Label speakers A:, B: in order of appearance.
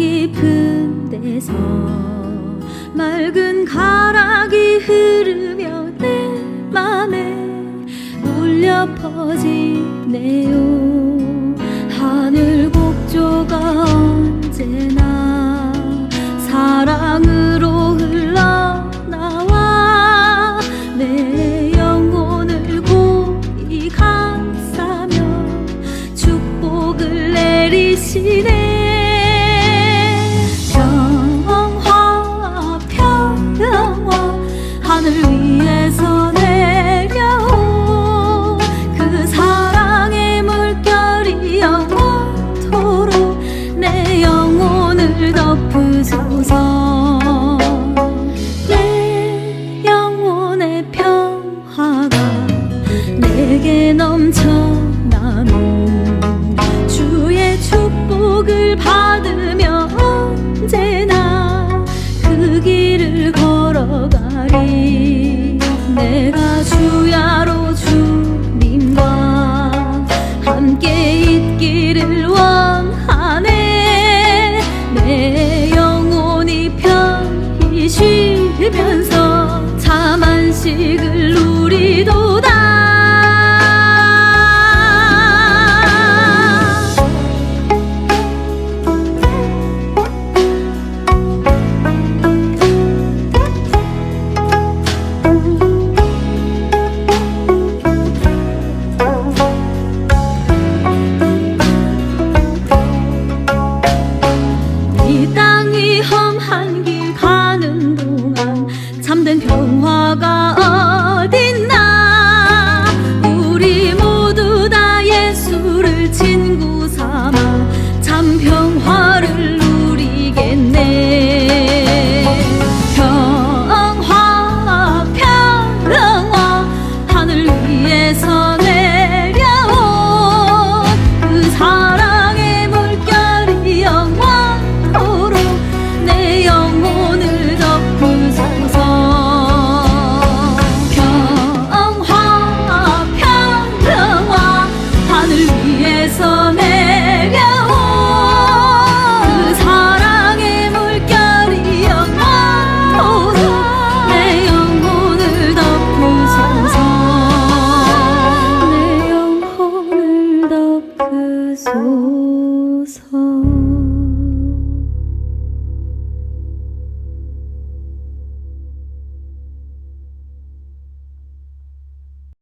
A: 깊은 데서 맑은 가락이 흐르며 내 맘에 울려 퍼지네요. 하늘 곡조가 언제나 사랑으로 흘러나와 내 영혼을 고이 감싸며 축복을 내리시네. 덮은 안식을 누리도다. 이 땅이 험한 기억하소서.